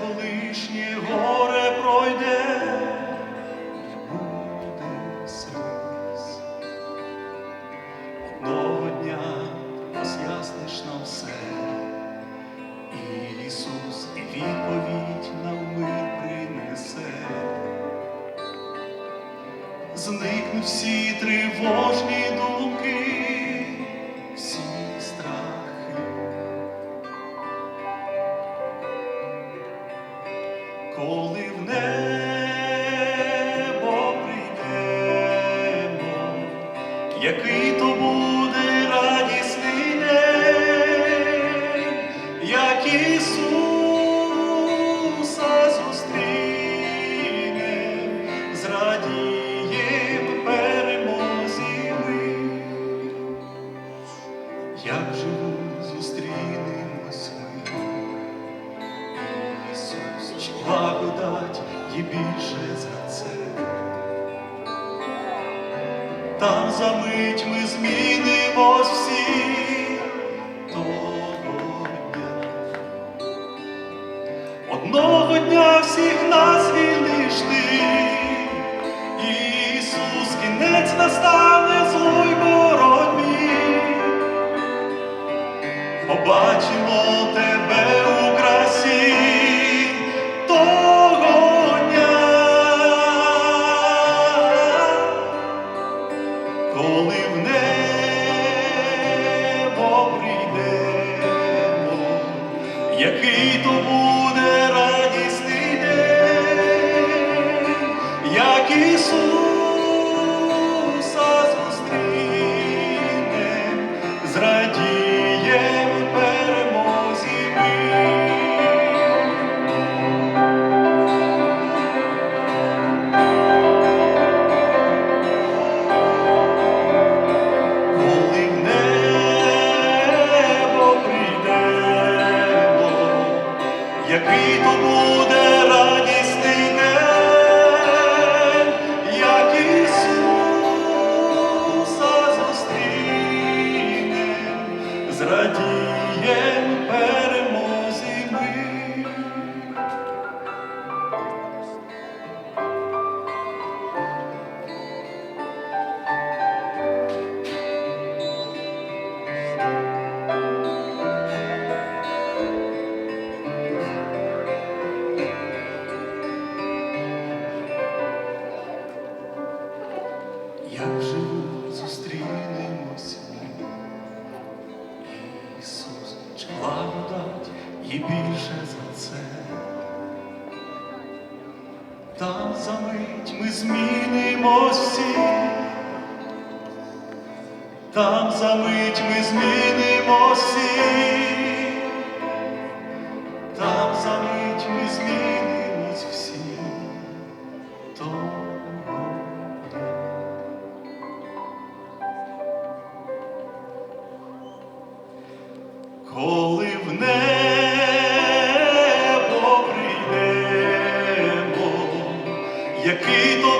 колишнє горе пройде, буде сліз. Одного дня роз'ясниш нам все, Ісус, і відповідь нам мир принесе, зникнуть всі тривожні думки. Коли в небо прийдемо, який то буде радісний день, як Ісуса зрадієм перемозі ми, як живу благодать їй більше за це. Там за мить ми змінимось всі коли в небо прийдемо, який то Ісус, чи благодать і більше за це. Там за мить ми змінимось там за мить ми змінимось всі, Коли в небо прийдемо, який то